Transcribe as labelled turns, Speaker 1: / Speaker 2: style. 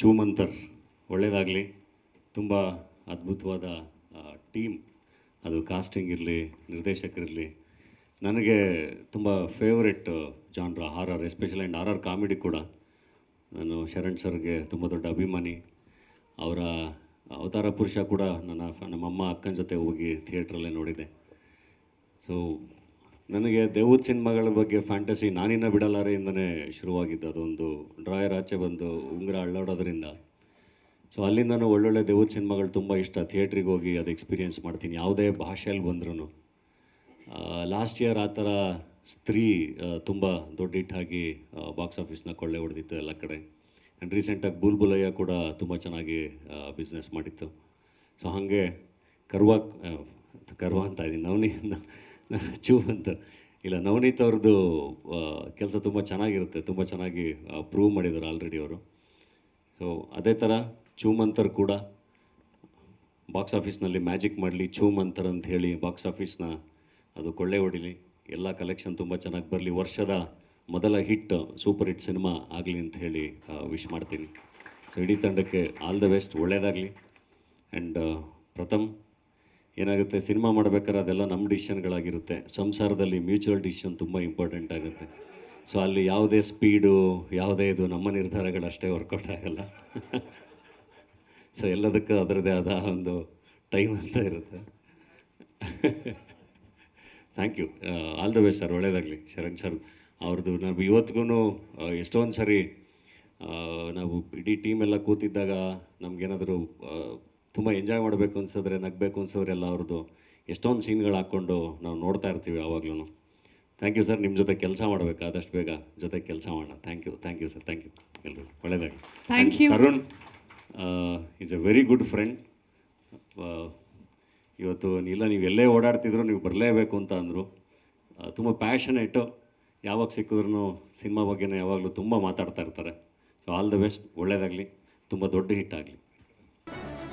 Speaker 1: ಚೂಮಂತರ್ ಒಳ್ಳೆಯದಾಗಲಿ ತುಂಬ ಅದ್ಭುತವಾದ ಟೀಮ್. ಅದು ಕಾಸ್ಟಿಂಗ್ ಇರಲಿ, ನಿರ್ದೇಶಕರಿರಲಿ. ನನಗೆ ತುಂಬ favourite genre horror especially and or comedy ಕೂಡ. ನಾನು ಶರಣ್ ಸರ್ಗೆ ತುಂಬ ದೊಡ್ಡ ಅಭಿಮಾನಿ. ಅವರ ಅವತಾರ ಪುರುಷ ಕೂಡ ನನ್ನ ನಮ್ಮ ನಮ್ಮಮ್ಮ ಅಕ್ಕನ ಜೊತೆ ಹೋಗಿ ಥಿಯೇಟ್ರಲ್ಲೇ ನೋಡಿದೆ. ಸೊ ನನಗೆ ದೇವೂದ್ ಸಿನಿಮಾಗಳ ಬಗ್ಗೆ ಫ್ಯಾಂಟಸಿ ನಾನಿನ್ನ ಬಿಡಲಾರೆಯಿಂದನೇ ಶುರುವಾಗಿದ್ದು. ಅದೊಂದು ಡ್ರಾಯರ್ ಆಚೆ ಬಂದು ಉಂಗುರ ಅಳ್ಳಾಡೋದ್ರಿಂದ. ಸೊ ಅಲ್ಲಿಂದನೂ ಒಳ್ಳೊಳ್ಳೆ ದೇವೂದ್ ಸಿನಿಮಾಗಳು ತುಂಬ ಇಷ್ಟ. ಥಿಯೇಟ್ರಿಗೆ ಹೋಗಿ ಅದು ಎಕ್ಸ್ಪೀರಿಯೆನ್ಸ್ ಮಾಡ್ತೀನಿ. ಯಾವುದೇ ಭಾಷೆಯಲ್ಲಿ ಬಂದ್ರೂ ಲಾಸ್ಟ್ ಇಯರ್ ಆ ಥರ ಸ್ತ್ರೀ ತುಂಬ ದೊಡ್ಡ ಹಿಟ್ಟಾಗಿ ಬಾಕ್ಸ್ ಆಫೀಸ್ನ ಕೊಳ್ಳೆ ಹೊಡೆದಿತ್ತು ಎಲ್ಲ ಕಡೆ. ಆ್ಯಂಡ್ ರೀಸೆಂಟಾಗಿ ಬುಲ್ಬುಲಯ್ಯ ಕೂಡ ತುಂಬ ಚೆನ್ನಾಗಿ ಬಿಸ್ನೆಸ್ ಮಾಡಿತ್ತು. ಸೊ ಹಾಗೆ ಕರ್ವಾ ಕರ್ವಾ ಅಂತ ಇದ್ದೀನಿ ನವನಿ ಚೂ ಇಲ್ಲ, ನವನೀತ್ ಅವ್ರದ್ದು ಕೆಲಸ ತುಂಬ ಚೆನ್ನಾಗಿರುತ್ತೆ, ತುಂಬ ಚೆನ್ನಾಗಿ ಪ್ರೂವ್ ಮಾಡಿದ್ದಾರೆ ಆಲ್ರೆಡಿ ಅವರು. ಸೊ ಅದೇ ಥರ ಚೂಮಂತರ್ ಕೂಡ ಬಾಕ್ಸ್ ಆಫೀಸ್ನಲ್ಲಿ ಮ್ಯಾಜಿಕ್ ಮಾಡಲಿ, ಚೂಮಂತರ್ ಅಂತ ಹೇಳಿ ಬಾಕ್ಸ್ ಆಫೀಸ್ನ ಅದು ಕೊಳ್ಳೆ ಹೊಡಿಲಿ. ಎಲ್ಲ ಕಲೆಕ್ಷನ್ ತುಂಬ ಚೆನ್ನಾಗಿ ಬರಲಿ. ವರ್ಷದ ಮೊದಲ ಹಿಟ್ ಸೂಪರ್ ಹಿಟ್ ಸಿನಿಮಾ ಆಗಲಿ ಅಂತ ಹೇಳಿ ವಿಶ್ ಮಾಡ್ತೀನಿ. ಸೊ ಇಡೀ ತಂಡಕ್ಕೆ ಆಲ್ ದ ಬೆಸ್ಟ್ ಒಳ್ಳೆಯದಾಗಲಿ ಆ್ಯಂಡ್ ಪ್ರಥಮ್ ಏನಾಗುತ್ತೆ, ಸಿನಿಮಾ ಮಾಡ್ಬೇಕಾದ್ರೆ ಅದೆಲ್ಲ ನಮ್ಮ ಡಿಸಿಷನ್ಗಳಾಗಿರುತ್ತೆ. ಸಂಸಾರದಲ್ಲಿ ಮ್ಯೂಚುವಲ್ ಡಿಸಿಷನ್ ತುಂಬ ಇಂಪಾರ್ಟೆಂಟ್ ಆಗುತ್ತೆ. ಸೊ, ಅಲ್ಲಿ ಯಾವುದೇ ಸ್ಪೀಡು, ಯಾವುದೇ ಇದು ನಮ್ಮ ನಿರ್ಧಾರಗಳಷ್ಟೇ ವರ್ಕೌಟ್ ಆಗಲ್ಲ. ಸೊ, ಎಲ್ಲದಕ್ಕೂ ಅದರದೇ ಆದ ಒಂದು ಟೈಮ್ ಅಂತ ಇರುತ್ತೆ. Thank you all the best sir. ಒಳ್ಳೇದಾಗಲಿ. ಶರಣ್ ಸರ್, ಅವ್ರದ್ದು ನಾವು ಇವತ್ತಿಗೂ ಎಷ್ಟೊಂದು ಸರಿ ನಾವು ಇಡೀ ಟೀಮೆಲ್ಲ ಕೂತಿದ್ದಾಗ ನಮಗೇನಾದರೂ ತುಂಬ ಎಂಜಾಯ್ ಮಾಡಬೇಕು ಅನ್ಸಿದ್ರೆ ನಗಬೇಕು ಅನ್ಸಿದ್ರೆಲ್ಲ ಅವ್ರದ್ದು ಎಷ್ಟೊಂದು ಸೀನ್ಗಳು ಹಾಕ್ಕೊಂಡು ನಾವು ನೋಡ್ತಾ ಇರ್ತೀವಿ ಯಾವಾಗ್ಲೂ ಥ್ಯಾಂಕ್ ಯು ಸರ್ ನಿಮ್ಮ ಜೊತೆ ಕೆಲಸ ಮಾಡಬೇಕು ಆದಷ್ಟು ಬೇಗ. ಜೊತೆ ಕೆಲಸ ಮಾಡೋಣ. Thank you thank you sir thank you ಎಲ್ಲರೂ ಒಳ್ಳೆಯದಾಗಿ
Speaker 2: thank you
Speaker 1: Tarun is a very good friend ಇವತ್ತು ಇಲ್ಲ ನೀವು ಎಲ್ಲೇ ಓಡಾಡ್ತಿದ್ರು ನೀವು ಬರಲೇಬೇಕು ಅಂತ ಅಂದರು. ತುಂಬ ಪ್ಯಾಷನೇಟು ಯಾವಾಗ ಸಿಕ್ಕಿದ್ರು ಸಿನಿಮಾ ಬಗ್ಗೆನೇ ಯಾವಾಗಲೂ ತುಂಬ ಮಾತಾಡ್ತಾ ಇರ್ತಾರೆ. ಸೊ ಆಲ್ ದ ಬೆಸ್ಟ್ ಒಳ್ಳೆಯದಾಗಲಿ ತುಂಬ ದೊಡ್ಡ ಹಿಟ್ ಆಗಲಿ.